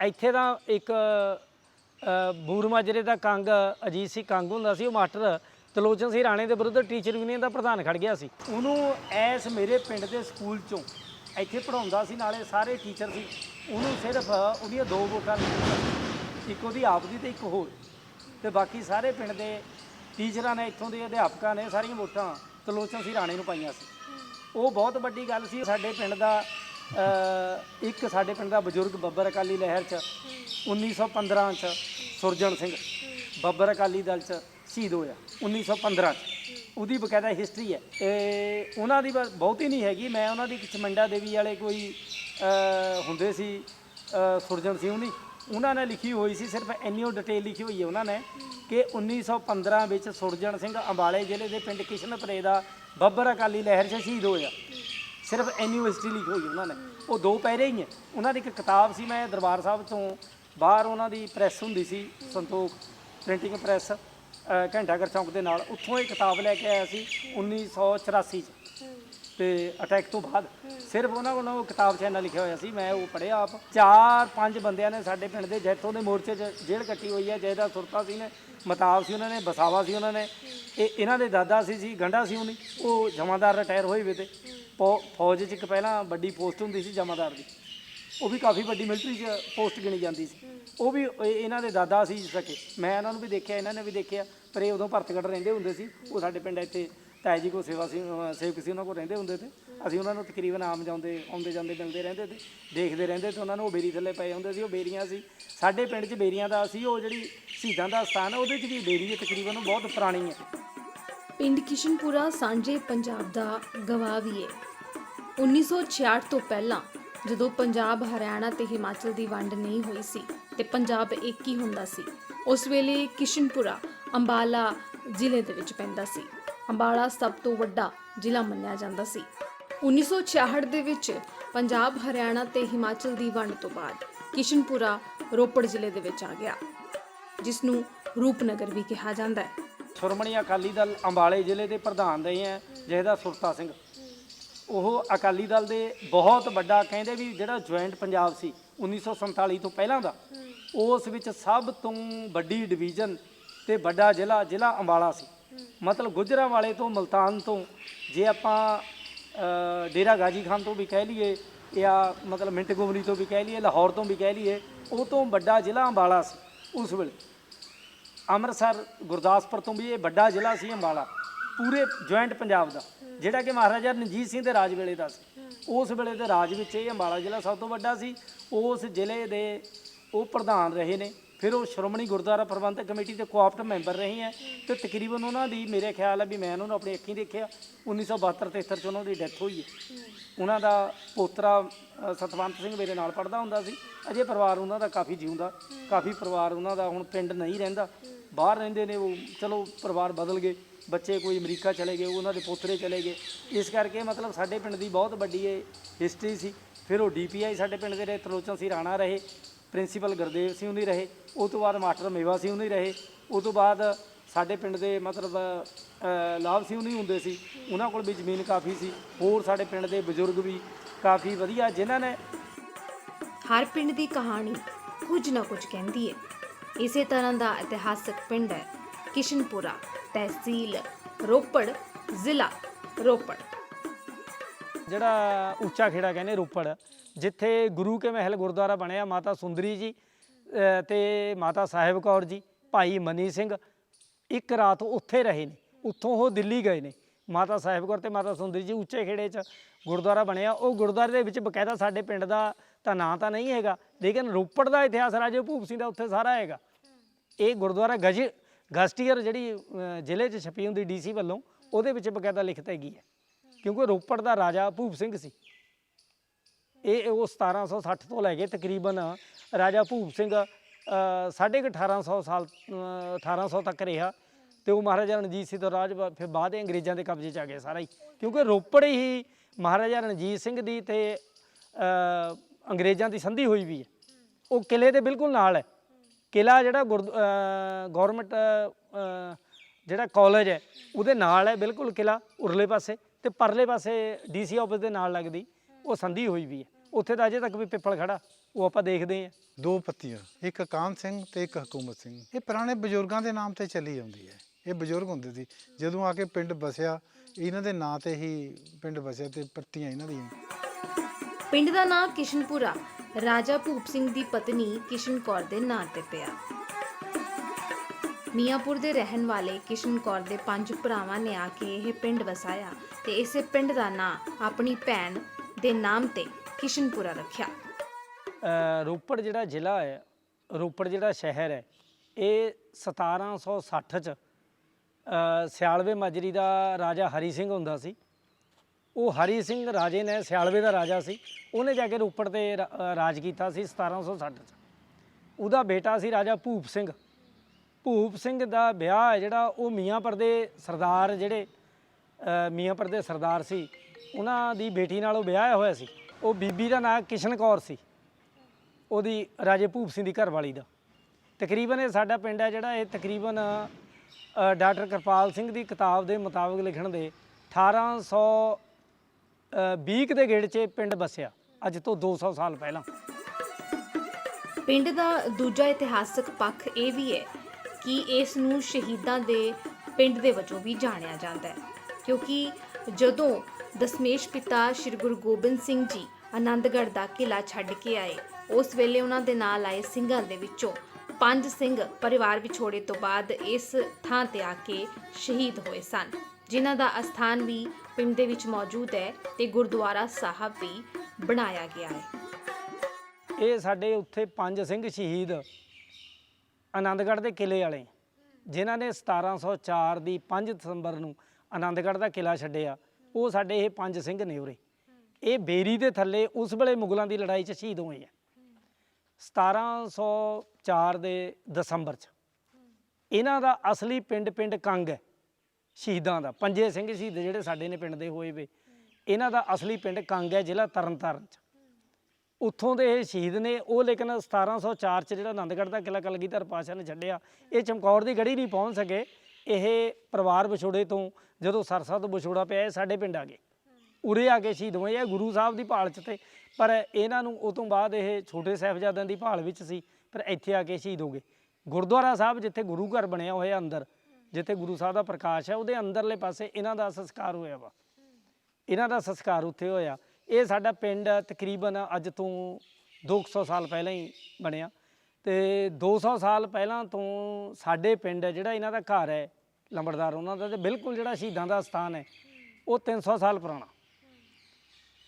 ਇੱਥੇ ਦਾ ਇੱਕ ਅ, ਬੂਰ ਮਾਜਰੇ ਦਾ ਕੰਗ ਅਜੀਤ ਸਿੰਘ ਕੰਗ ਹੁੰਦਾ ਸੀ ਉਹ ਮਾਸਟਰ ਤਲੋਚਨ ਸਿੰਘ ਰਾਣੇ ਦੇ ਵਿਰੁੱਧ ਟੀਚਰ ਯੂਨੀਅਨ ਦਾ ਪ੍ਰਧਾਨ ਖੜ ਗਿਆ ਸੀ। ਉਹਨੂੰ ਐਸ ਮੇਰੇ ਪਿੰਡ ਦੇ ਸਕੂਲ 'ਚੋਂ ਇੱਥੇ ਪੜਾਉਂਦਾ ਸੀ ਨਾਲੇ ਸਾਰੇ ਟੀਚਰ ਸੀ। ਉਹਨੂੰ ਸਿਰਫ ਉਹਦੀਆਂ ਦੋ ਵੋਟਾਂ ਇੱਕ ਉਹਦੀ ਆਪ ਦੀ ਤੇ ਇੱਕ ਹੋਰ। ਤੇ ਬਾਕੀ ਸਾਰੇ ਪਿੰਡ ਦੇ ਟੀਚਰਾਂ ਨੇ ਇੱਥੋਂ ਦੇ ਅਧਿਆਪਕਾਂ ਨੇ ਸਾਰੀਆਂ ਵੋਟਾਂ ਤਲੋਚਨ ਸਿੰਘ ਰਾਣੇ ਨੂੰ ਪਾਈਆਂ ਸੀ। ਉਹ ਬਹੁਤ ਵੱਡੀ ਗੱਲ ਸੀ ਸਾਡੇ ਪਿੰਡ ਦਾ ਅ, ਇੱਕ ਸਾਡੇ ਪਿੰਡ ਦਾ ਬਜ਼ੁਰਗ ਬੱਬਰ ਅਕਾਲੀ ਲਹਿਰ ਚ 1915 ਚ ਸੁਰਜਣ ਸਿੰਘ। ਬੱਬਰ ਅਕਾਲੀ ਦਲ ਚ ਸ਼ਹੀਦ ਹੋਇਆ 1915 ਚ। ਉਹਦੀ ਬਕਾਇਦਾ ਹਿਸਟਰੀ ਹੈ। ਤੇ ਉਹਨਾਂ ਦੀ ਬ- ਬਹੁਤੀ ਨਹੀਂ ਹੈਗੀ। ਮੈਂ ਉਹਨਾਂ ਦੀ ਚਮੰਡਾ ਦੇਵੀ ਵਾਲੇ ਕੋਈ ਅ, ਹੁੰਦੇ ਸੀ ਅ, ਸੁਰਜਣ ਸਿੰਘ ਉਹਨੀ ਉਹਨਾਂ ਨੇ ਲਿਖੀ ਹੋਈ ਸੀ। ਸਿਰਫ ਇੰਨੀ ਉਹ ਡਿਟੇਲ ਲਿਖੀ ਹੋਈ ਹੈ ਉਹਨਾਂ ਨੇ ਕਿ 1915 ਵਿੱਚ ਸੁਰਜਣ ਸਿੰਘ ਅੰਬਾਲੇ ਜ਼ਿਲ੍ਹੇ ਦੇ ਪਿੰਡ ਕਿਸ਼ਨਪੁਰੇ ਦਾ ਬੱਬਰ ਅਕਾਲੀ ਲਹਿਰ 'ਚ ਸ਼ਹੀਦ ਹੋਇਆ। ਸਿਰਫ ਐਨੀਵਰਸਿਟੀ ਲਿਖੀ ਹੋਈ ਉਹਨਾਂ ਨੇ। ਉਹ ਦੋ ਪਹਿਰੇ ਹੀ ਹੈ। ਉਹਨਾਂ ਦੀ ਇੱਕ ਕਿਤਾਬ ਸੀ, ਮੈਂ ਦਰਬਾਰ ਸਾਹਿਬ ਤੋਂ ਬਾਹਰ ਉਹਨਾਂ ਦੀ ਪ੍ਰੈਸ ਹੁੰਦੀ ਸੀ, ਸੰਤੋਖ ਪ੍ਰਿੰਟਿੰਗ ਪ੍ਰੈਸ ਘੰਟਾਘਰ ਚੌਂਕ ਦੇ ਨਾਲ। ਉੱਥੋਂ ਇਹ ਕਿਤਾਬ ਲੈ ਕੇ ਆਇਆ ਸੀ 1984 ਚ। ਤੇ ਅਟੈਕ ਤੋਂ ਬਾਅਦ ਸਿਰਫ ਉਹਨਾਂ ਕੋਲੋਂ ਕਿਤਾਬ 'ਚ ਇੰਨਾ ਲਿਖਿਆ ਹੋਇਆ ਸੀ, ਮੈਂ ਉਹ ਪੜ੍ਹਿਆ ਆਪ। ਚਾਰ ਪੰਜ ਬੰਦਿਆਂ ਨੇ ਸਾਡੇ ਪਿੰਡ ਦੇ ਜੈਤੋਂ ਦੇ ਮੋਰਚੇ 'ਚ ਜੇਲ੍ਹ ਕੱਟੀ ਹੋਈ ਹੈ, ਜਿਹਦਾ ਸੁਰਤਾ ਸੀ, ਨੇ ਮਤਾਬ ਸੀ ਉਹਨਾਂ ਨੇ, ਬਸਾਵਾ ਸੀ ਉਹਨਾਂ ਨੇ। ਇਹ ਇਹਨਾਂ ਦੇ ਦਾਦਾ ਸੀ ਸੀ, ਗੰਡਾ ਸੀ ਉਹਨੀ। ਉਹ ਜਮਾਦਾਰ ਰਿਟਾਇਰ ਹੋਏ ਵੇ ਤੇ। ਫੌ- ਫੌਜ 'ਚ ਇੱਕ ਪਹਿਲਾਂ ਵੱਡੀ ਪੋਸਟ ਹੁੰਦੀ ਸੀ ਜਮਾਦਾਰ ਦੀ। ਉਹ ਵੀ ਕਾਫੀ ਵੱਡੀ ਮਿਲਟਰੀ 'ਚ ਪੋਸਟ ਗਿਣੀ ਜਾਂਦੀ ਸੀ। ਉਹ ਵੀ ਇਹ- ਇਹਨਾਂ ਦੇ ਦਾਦਾ ਸੀ ਸਕੇ ਮੈਂ ਇਹਨਾਂ ਨੂੰ ਵੀ ਦੇਖਿਆ, ਇਹਨਾਂ ਨੇ ਵੀ ਦੇਖਿਆ, ਪਰ ਇਹ ਉਦੋਂ ਭਰਤਗੜ ਰਹਿੰਦੇ ਹੁੰਦੇ ਸੀ। ਉਹ ਸਾਡੇ ਪਿੰਡ ਇੱਥੇ ਤਾਇਆ ਜੀ ਕੋ ਸੇਵਾ ਸੀ ਅਹ ਸੇਵਕ ਸੀ ਉਹਨਾਂ ਕੋਲ ਰਹਿੰਦੇ ਹੁੰਦੇ ਤੇ। ਅਸੀਂ ਉਹਨਾਂ ਨੂੰ ਤਕਰੀਬਨ ਆਮ ਜਾਂਦੇ ਆਉਂਦੇ ਜਾਂਦੇ ਮਿਲਦੇ ਰਹਿੰਦੇ ਤੇ ਦੇਖਦੇ ਰਹਿੰਦੇ ਤੇ ਉਹਨਾਂ ਨੂੰ ਉਹ ਬੇਰੀ ਥੱਲੇ ਪਏ ਹੁੰਦੇ ਸੀ ਉਹ ਬੇਰੀਆਂ ਸੀ। ਸਾਡੇ ਪਿੰਡ 'ਚ ਬੇਰੀਆਂ ਦਾ ਸੀ ਉਹ ਜਿਹੜੀ ਸ਼ਹੀਦਾਂ ਦਾ ਸਥਾਨ ਹੈ, ਉਹਦੇ 'ਚ ਵੀ ਬੇਰੀ ਹੈ ਤਕਰੀਬਨ ਉਹ ਬਹੁਤ ਪੁਰਾਣੀ ਹੈ ਪਿੰਡ ਕਿਸ਼ਨਪੁਰਾ ਸਾਂਝੇ ਪੰਜਾਬ ਦਾ ਗਵਾਹ ਵੀ ਹੈ 1966 ਤੋਂ ਪਹਿਲਾਂ ਜਦੋਂ ਪੰਜਾਬ ਹਰਿਆਣਾ ਤੇ ਹਿਮਾਚਲ ਦੀ ਵੰਡ ਨਹੀਂ ਹੋਈ ਸੀ ਤੇ ਪੰਜਾਬ ਇੱਕ ਹੀ ਹੁੰਦਾ ਸੀ ਉਸ ਵੇਲੇ ਕਿਸ਼ਨਪੁਰਾ ਅੰਬਾਲਾ ਜ਼ਿਲ੍ਹੇ ਦੇ ਵਿੱਚ ਪੈਂਦਾ ਸੀ। ਅੰਬਾਲਾ ਸਭ ਤੋਂ ਵੱਡਾ ਜ਼ਿਲ੍ਹਾ ਮੰਨਿਆ ਜਾਂਦਾ ਸੀ। 1966 ਦੇ ਵਿੱਚ ਪੰਜਾਬ, ਹਰਿਆਣਾ ਤੇ ਹਿਮਾਚਲ ਦੀ ਵੰਡ ਤੋਂ ਬਾਅਦ ਕਿਸ਼ਨਪੁਰਾ, ਰੋਪੜ ਜ਼ਿਲ੍ਹੇ ਦੇ ਵਿੱਚ ਆ ਗਿਆ ਜਿਸ ਨੂੰ ਰੂਪਨਗਰ ਵੀ ਕਿਹਾ ਜਾਂਦਾ ਹੈ। ਸ਼੍ਰੋਮਣੀ ਅਕਾਲੀ ਦਲ ਅੰਬਾਲੇ ਜ਼ਿਲ੍ਹੇ ਦੇ ਪ੍ਰਧਾਨ ਰਹੇ ਹੈ ਜਿਹਦਾ ਸੁਰਤਾ ਸਿੰਘ। ਉਹ ਅਕਾਲੀ ਦਲ ਦੇ ਬਹੁਤ ਵੱਡਾ ਕਹਿੰਦੇ ਵੀ ਜਿਹੜਾ ਜੁਆਇੰਟ ਪੰਜਾਬ ਸੀ 1947 ਤੋਂ ਪਹਿਲਾਂ ਦਾ, ਉਸ ਵਿੱਚ ਸਭ ਤੋਂ ਵੱਡੀ ਡਿਵੀਜ਼ਨ ਤੇ ਵੱਡਾ ਜ਼ਿਲ੍ਹਾ ਜ਼ਿਲ੍ਹਾ ਅੰਬਾਲਾ ਸੀ। ਮਤਲਬ ਗੁਜਰਾਂ ਵਾਲੇ ਤੋਂ, ਮਲਤਾਨ ਤੋਂ, ਜੇ ਆਪਾਂ ਡੇਰਾ ਗਾਜੀ ਖਾਨ ਤੋਂ ਵੀ ਕਹਿ ਲਈਏ ਜਾਂ ਮਤਲਬ ਮਿੰਟ ਗੋਬਰੀ ਤੋਂ ਵੀ ਕਹਿ ਲਈਏ, ਲਾਹੌਰ ਤੋਂ ਵੀ ਕਹਿ ਲਈਏ, ਉਹ ਤੋਂ ਵੱਡਾ ਜ਼ਿਲ੍ਹਾ ਅੰਬਾਲਾ ਸੀ ਉਸ ਵੇਲੇ। ਅੰਮ੍ਰਿਤਸਰ, ਗੁਰਦਾਸਪੁਰ ਤੋਂ ਵੀ ਇਹ ਵੱਡਾ ਜ਼ਿਲ੍ਹਾ ਸੀ ਅੰਬਾਲਾ, ਪੂਰੇ ਜੁਆਇੰਟ ਪੰਜਾਬ ਦਾ। ਜਿਹੜਾ ਕਿ ਮਹਾਰਾਜਾ ਰਣਜੀਤ ਸਿੰਘ ਦੇ ਰਾਜ ਵੇਲੇ ਦਾ ਸੀ। ਉਸ ਵੇਲੇ ਦੇ ਰਾਜ ਵਿੱਚ ਇਹ ਅੰਬਾਲਾ ਜ਼ਿਲ੍ਹਾ ਸਭ ਤੋਂ ਵੱਡਾ ਸੀ। ਉਸ ਜ਼ਿਲ੍ਹੇ ਦੇ ਉਹ ਪ੍ਰਧਾਨ ਰਹੇ ਨੇ। ਫਿਰ ਉਹ ਸ਼੍ਰੋਮਣੀ ਗੁਰਦੁਆਰਾ ਪ੍ਰਬੰਧਕ ਕਮੇਟੀ ਦੇ ਕੋਆਪਟ ਮੈਂਬਰ ਰਹੇ ਹੈ ਤੇ ਤਕਰੀਬਨ ਉਹਨਾਂ ਦੀ ਮੇਰੇ ਖਿਆਲ ਹੈ ਵੀ ਮੈਂ ਉਹਨਾਂ ਨੂੰ ਆਪਣੀ ਅੱਖੀਂ ਦੇਖਿਆ 1972 73 ਚ ਉਹਨਾਂ ਦੀ ਡੈਥ ਹੋਈ ਹੈ। ਉਹਨਾਂ ਦਾ ਪੋਤਰਾ ਸਤਵੰਤ ਸਿੰਘ ਮੇਰੇ ਨਾਲ ਪੜਦਾ ਹੁੰਦਾ ਸੀ। ਅਜੇ ਪਰਿਵਾਰ ਉਹਨਾਂ ਦਾ ਕਾਫੀ ਜਿਉਂਦਾ, ਕਾਫੀ ਪਰਿਵਾਰ ਉਹਨਾਂ ਦਾ ਹੁਣ ਪਿੰਡ ਨਹੀਂ ਰਹਿੰਦਾ। ਬਾਹਰ ਰਹਿੰਦੇ ਨੇ ਉਹ, ਚਲੋ ਪਰਿਵਾਰ ਬਦਲ ਗਏ, ਬੱਚੇ ਕੋਈ ਅਮਰੀਕਾ ਚਲੇ ਗਏ, ਉਹਨਾਂ ਦੇ ਪੋਤਰੇ ਚਲੇ ਗਏ। ਇਸ ਕਰਕੇ ਮਤਲਬ ਸਾਡੇ ਪਿੰਡ ਦੀ ਬਹੁਤ ਵੱਡੀ ਇਹ ਹਿਸਟਰੀ ਸੀ। ਫਿਰ ਉਹ ਡੀਪੀਆਈ ਸਾਡੇ ਪਿੰਡ ਦੇ ਰਹੇ ਤਰਲੋਚਨ ਸੀ, ਰਾਣਾ ਰਹੇ। ਪ੍ਰਿੰਸੀਪਲ ਗੁਰਦੇਵ ਸਿੰਘ ਉਨੀ ਰਹੇ ਉਸ ਤੋਂ ਬਾਅਦ ਮਾਸਟਰ ਮੇਵਾ ਸਿੰਘ ਉਨੀ ਰਹੇ ਉਸ ਤੋਂ ਬਾਅਦ ਸਾਡੇ ਪਿੰਡ ਦੇ ਮਤਲਬ ਲਾਭ ਸਿੰਘ ਉਨੀ ਹੁੰਦੇ ਸੀ ਉਹਨਾਂ ਕੋਲ ਵੀ ਜ਼ਮੀਨ ਕਾਫੀ ਸੀ ਹੋਰ ਸਾਡੇ ਪਿੰਡ ਦੇ ਬਜ਼ੁਰਗ ਵੀ ਕਾਫੀ ਵਧੀਆ ਜਿਨ੍ਹਾਂ ਨੇ ਹਰ ਪਿੰਡ ਦੀ ਕਹਾਣੀ ਕੁਝ ਨਾ ਕੁਝ ਕਹਿੰਦੀ ਹੈ। ਇਸੇ ਤਰ੍ਹਾਂ ਦਾ ਇਤਿਹਾਸਕ ਪਿੰਡ ਹੈ ਕਿਸ਼ਨਪੁਰਾ ਤਹਿਸੀਲ ਰੋਪੜ ਜ਼ਿਲ੍ਹਾ ਰੋਪੜ। ਜਿਹੜਾ ਉੱਚਾ ਖੇੜਾ ਕਹਿੰਦੇ ਰੋਪੜ ਜਿੱਥੇ ਗੁਰੂ ਕੇ ਮਹਿਲ ਗੁਰਦੁਆਰਾ ਬਣਿਆ ਮਾਤਾ ਸੁੰਦਰੀ ਜੀ ਅ, ਤੇ ਮਾਤਾ ਸਾਹਿਬ ਕੌਰ ਜੀ ਭਾਈ ਮਨੀ ਸਿੰਘ ਇੱਕ ਰਾਤ ਉੱਥੇ ਰਹੇ ਨੇ ਉੱਥੋਂ ਉਹ ਦਿੱਲੀ ਗਏ ਨੇ। ਮਾਤਾ ਸਾਹਿਬ ਕੌਰ ਤੇ ਮਾਤਾ ਸੁੰਦਰੀ ਜੀ ਉੱਚੇ ਖੇੜੇ 'ਚ ਗੁਰਦੁਆਰਾ ਬਣਿਆ। ਉਹ ਗੁਰਦੁਆਰੇ ਦੇ ਵਿੱਚ ਬਕਾਇਦਾ ਸਾਡੇ ਪਿੰਡ ਦਾ ਤਾਂ ਨਾਂ ਤਾਂ ਨਹੀਂ ਹੈਗਾ ਲੇਕਿਨ ਰੋਪੜ ਦਾ ਇਤਿਹਾਸ ਰਾਜੇ ਭੂਪ ਸਿੰਘ ਦਾ ਉੱਥੇ ਸਾਰਾ ਹੈਗਾ। ਇਹ ਗੁਰਦੁਆਰਾ ਗਜ ਗਸਟੀਅਰ ਜਿਹੜੀ ਜ਼ਿਲ੍ਹੇ 'ਚ ਛਪੀ ਹੁੰਦੀ ਡੀਸੀ ਵੱਲੋਂ ਉਹਦੇ ਵਿੱਚ ਬਕਾਇਦਾ ਲਿਖਤ ਹੈਗੀ ਹੈ। ਕਿਉਂਕਿ ਰੋਪੜ ਦਾ ਰਾਜਾ ਭੂਪ ਸਿੰਘ ਸੀ। ਇਹ ਉਹ 1760 ਤੋਂ ਲੈ ਕੇ ਤਕਰੀਬਨ ਰਾਜਾ ਭੂਪ ਸਿੰਘ ਅ, ਸਾਢੇ ਕੁ 1800 ਸਾਲ ਅ, 1800 ਤੱਕ ਰਿਹਾ। ਤੇ ਉਹ ਮਹਾਰਾਜਾ ਰਣਜੀਤ ਸਿੰਘ ਤੋਂ ਰਾਜ ਫਿਰ ਬਾਅਦ ਇਹ ਅੰਗਰੇਜ਼ਾਂ ਦੇ ਕਬਜ਼ੇ 'ਚ ਆ ਗਿਆ ਸਾਰਾ ਹੀ। ਕਿਉਂਕਿ ਰੋਪੜ ਹੀ ਮਹਾਰਾਜਾ ਰਣਜੀਤ ਸਿੰਘ ਦੀ ਤੇ ਅੰਗਰੇਜ਼ਾਂ ਦੀ ਸੰਧੀ ਹੋਈ ਵੀ ਹੈ। ਉਹ ਕਿਲੇ ਦੇ ਬਿਲਕੁਲ ਨਾਲ ਹੈ। ਕਿਲਾ ਜਿਹੜਾ ਗਵਰਨਮੈਂਟ ਜਿਹੜਾ ਕਾਲਜ ਹੈ ਉਹਦੇ ਨਾਲ ਹੈ ਬਿਲਕੁਲ ਕਿਲਾ ਉਰਲੇ ਪਾਸੇ ਤੇ ਪਰਲੇ ਪਾਸੇ ਡੀਸੀ ਆਫਿਸ ਦੇ ਨਾਲ ਲੱਗਦੀ। ਉਹ ਸੰਧੀ ਹੋਈ ਵੀ ਹੈ। ਉੱਥੇ ਤਾਂ ਅਜੇ ਤੱਕ ਵੀ ਪਿੱਪਲ ਖੜਾ ਉਹ ਆਪਾਂ ਦੇਖਦੇ ਹਾਂ। ਦੋ ਪੱਤੀਆਂ ਇੱਕ ਕਾਨ ਸਿੰਘ ਤੇ ਇੱਕ ਹਕੂਮਤ ਸਿੰਘ। ਇਹ ਪੁਰਾਣੇ ਬਜ਼ੁਰਗਾਂ ਦੇ ਨਾਮ ਤੇ ਚੱਲੀ ਜਾਂਦੀ ਹੈ। ਇਹ ਬਜ਼ੁਰਗ ਹੁੰਦੇ ਸੀ। ਜਦੋਂ ਆ ਕੇ ਪਿੰਡ ਬਸਿਆ ਇਹਨਾਂ ਦੇ ਨਾਂ ਤੇ ਹੀ ਪਿੰਡ ਬਸਿਆ ਤੇ ਪੱਤੀਆਂ ਇਹਨਾਂ ਦੀਆਂ। ਪਿੰਡ ਦਾ ਨਾਂ ਕਿਸ਼ਨਪੁਰਾ। ਰਾਜਾ ਭੂਪ ਸਿੰਘ ਦੀ ਪਤਨੀ ਕਿਸ਼ਨ ਕੌਰ ਦੇ ਨਾਂ ਤੇ ਪਿਆ। ਮੀਆਂਪੁਰ ਦੇ ਰਹਿਣ ਵਾਲੇ ਕਿਸ਼ਨ ਕੌਰ ਦੇ ਪੰਜ ਭਰਾਵਾਂ ਨੇ ਆ ਕੇ ਇਹ ਪਿੰਡ ਵਸਾਇਆ ਤੇ ਇਸੇ ਪਿੰਡ ਦਾ ਨਾਂ ਆਪਣੀ ਭੈਣ ਦੇ ਨਾਮ ਤੇ ਕਿਸ਼ਨਪੁਰਾ ਰੱਖਿਆ। ਅ, ਰੋਪੜ ਜਿਹੜਾ ਜ਼ਿਲ੍ਹਾ ਹੈ ਰੋਪੜ ਜਿਹੜਾ ਸ਼ਹਿਰ ਹੈ ਇਹ 1760 ਚ ਅ, ਸਿਆਲਵੇ ਮਾਜਰੀ ਦਾ ਰਾਜਾ ਹਰੀ ਸਿੰਘ ਹੁੰਦਾ ਸੀ। ਉਹ ਹਰੀ ਸਿੰਘ ਰਾਜੇ ਨੇ ਸਿਆਲਵੇ ਦਾ ਰਾਜਾ ਸੀ। ਉਹਨੇ ਜਾ ਕੇ ਰੋਪੜ ਤੇ ਰਾ- ਅ, ਰਾਜ ਕੀਤਾ ਸੀ 1760 ਚ। ਉਹਦਾ ਬੇਟਾ ਸੀ ਰਾਜਾ ਭੂਪ ਸਿੰਘ। ਭੂਪ ਸਿੰਘ ਦਾ ਵਿਆਹ ਹੈ ਜਿਹੜਾ ਉਹ ਮੀਆਂਪੁਰ ਦੇ ਸਰਦਾਰ ਜਿਹੜੇ ਅ, ਮੀਆਂਪੁਰ ਦੇ ਸਰਦਾਰ ਸੀ। ਉਹਨਾਂ ਦੀ ਬੇਟੀ ਨਾਲ ਉਹ ਵਿਆਹਿਆ ਹੋਇਆ ਸੀ। ਉਹ ਬੀਬੀ ਦਾ ਨਾਂ ਕਿਸ਼ਨ ਕੌਰ ਸੀ। ਉਹਦੀ ਰਾਜੇ ਭੂਪ ਸਿੰਘ ਦੀ ਘਰਵਾਲੀ ਦਾ। ਤਕਰੀਬਨ ਇਹ ਸਾਡਾ ਪਿੰਡ ਹੈ ਜਿਹੜਾ ਇਹ ਤਕਰੀਬਨ ਡਾਕਟਰ ਕਿਰਪਾਲ ਸਿੰਘ ਦੀ ਕਿਤਾਬ ਦੇ ਮੁਤਾਬਕ ਲਿਖਣ ਦੇ 1800 ਅ, 20 ਕੁ ਦੇ ਗੇੜ 'ਚ ਇਹ ਪਿੰਡ ਵਸਿਆ ਅੱਜ ਤੋਂ 200 ਸਾਲ ਪਹਿਲਾਂ। ਪਿੰਡ ਦਾ ਦੂਜਾ ਇਤਿਹਾਸਕ ਪੱਖ ਇਹ ਵੀ ਹੈ ਕਿ ਇਸ ਨੂੰ ਸ਼ਹੀਦਾਂ ਦੇ ਪਿੰਡ ਦੇ ਵਜੋਂ ਵੀ ਜਾਣਿਆ ਜਾਂਦਾ ਹੈ। ਕਿਉਂਕਿ ਜਦੋਂ ਦਸਮੇਸ਼ ਪਿਤਾ ਸ੍ਰੀ ਗੁਰੂ ਗੋਬਿੰਦ ਸਿੰਘ ਜੀ ਆਨੰਦਗੜ੍ਹ ਦਾ ਕਿਲਾ ਛੱਡ ਕੇ ਆਏ, ਉਸ ਵੇਲੇ ਉਹਨਾਂ ਦੇ ਨਾਲ ਆਏ ਸਿੰਘਾਂ ਦੇ ਵਿੱਚੋਂ ਪੰਜ ਸਿੰਘ ਪਰਿਵਾਰ ਵਿਛੋੜੇ ਤੋਂ ਬਾਅਦ ਇਸ ਥਾਂ ਤੇ ਆ ਕੇ ਸ਼ਹੀਦ ਹੋਏ ਸਨ, ਜਿਨ੍ਹਾਂ ਦਾ ਅਸਥਾਨ ਵੀ ਪਿੰਡ ਦੇ ਵਿੱਚ ਮੌਜੂਦ ਹੈ ਤੇ ਗੁਰਦੁਆਰਾ ਸਾਹਿਬ ਵੀ ਬਣਾਇਆ ਗਿਆ ਹੈ। ਇਹ ਸਾਡੇ ਉੱਥੇ ਪੰਜ ਸਿੰਘ ਸ਼ਹੀਦ ਆਨੰਦਗੜ੍ਹ ਦੇ ਕਿਲੇ ਵਾਲੇ, ਜਿਨ੍ਹਾਂ ਨੇ 1704 ਦੀ 5 ਦਸੰਬਰ ਨੂੰ ਆਨੰਦਗੜ੍ਹ ਦਾ ਕਿਲਾ ਛੱਡਿਆ, ਉਹ ਸਾਡੇ ਇਹ ਪੰਜ ਸਿੰਘ ਨੇ ਉਰੇ। ਇਹ ਬੇਰੀ ਦੇ ਥੱਲੇ ਉਸ ਵੇਲੇ ਮੁਗਲਾਂ ਦੀ ਲੜਾਈ 'ਚ ਸ਼ਹੀਦ ਹੋਏ ਆ। 1704 ਦੇ ਦਸੰਬਰ 'ਚ ਇਹਨਾਂ ਦਾ ਅਸਲੀ ਪਿੰਡ ਪਿੰਡ ਕੰਗ ਹੈ, ਸ਼ਹੀਦਾਂ ਦਾ। ਪੰਜੇ ਸਿੰਘ ਸ਼ਹੀਦ ਜਿਹੜੇ ਸਾਡੇ ਨੇ ਪਿੰਡ ਦੇ ਹੋਏ ਵੇ, ਇਹਨਾਂ ਦਾ ਅਸਲੀ ਪਿੰਡ ਕੰਗ ਹੈ, ਜ਼ਿਲ੍ਹਾ ਤਰਨਤਾਰਨ 'ਚ। ਉੱਥੋਂ ਦੇ ਇਹ ਸ਼ਹੀਦ ਨੇ, ਉਹ ਲੇਕਿਨ 1704 ਚ ਜਿਹੜਾ ਆਨੰਦਗੜ੍ਹ ਦਾ ਕਿਲਾ ਕਲਗੀਧਰ ਪਾਸ਼ਾ ਨੇ ਛੱਡਿਆ, ਇਹ ਚਮਕੌਰ ਦੀ ਗੜੀ ਨਹੀਂ ਪਹੁੰਚ ਸਕੇ। ਇਹ ਪਰਿਵਾਰ ਵਿਛੋੜੇ ਤੋਂ ਜਦੋਂ ਸਰਸਾ ਤੋਂ ਵਿਛੋੜਾ ਪਿਆ ਇਹ ਸਾਡੇ ਪਿੰਡ ਆ ਗਏ। ਉਰੇ ਆ ਕੇ ਸ਼ਹੀਦ ਹੋਏ ਇਹ ਗੁਰੂ ਸਾਹਿਬ ਦੀ ਭਾਲ ਚ ਤੇ। ਪਰ ਇਹਨਾਂ ਨੂੰ ਉਹ ਤੋਂ ਬਾਅਦ ਇਹ ਛੋਟੇ ਸਾਹਿਬਜ਼ਾਦਿਆਂ ਦੀ ਭਾਲ ਵਿੱਚ ਸੀ ਪਰ ਇੱਥੇ ਆ ਕੇ ਸ਼ਹੀਦ ਹੋ ਗਏ। ਗੁਰਦੁਆਰਾ ਸਾਹਿਬ ਜਿੱਥੇ ਗੁਰੂ ਘਰ ਬਣਿਆ ਹੋਇਆ ਅੰਦਰ, ਜਿੱਥੇ ਗੁਰੂ ਸਾਹਿਬ ਦਾ ਪ੍ਰਕਾਸ਼ ਹੈ, ਉਹਦੇ ਅੰਦਰਲੇ ਪਾਸੇ ਇਹਨਾਂ ਦਾ ਸੰਸਕਾਰ ਹੋਇਆ ਵਾ। ਇਹਨਾਂ ਦਾ ਸੰਸਕਾਰ ਉੱਥੇ ਹੋਇਆ। ਇਹ ਸਾਡਾ ਪਿੰਡ ਤਕਰੀਬਨ ਅੱਜ ਤੋਂ 200 ਸਾਲ ਪਹਿਲਾਂ ਹੀ ਬਣਿਆ। ਤੇ 200 ਸਾਲ ਪਹਿਲਾਂ ਤੋਂ ਸਾਡੇ ਪਿੰਡ ਜਿਹੜਾ ਇਹਨਾਂ ਦਾ ਘਰ ਹੈ ਲੰਬੜਦਾਰ, ਉਹਨਾਂ ਦਾ ਤੇ ਬਿਲਕੁਲ ਜਿਹੜਾ ਸ਼ਹੀਦਾਂ ਦਾ ਸਥਾਨ ਹੈ, ਉਹ 300 ਸਾਲ ਪੁਰਾਣਾ।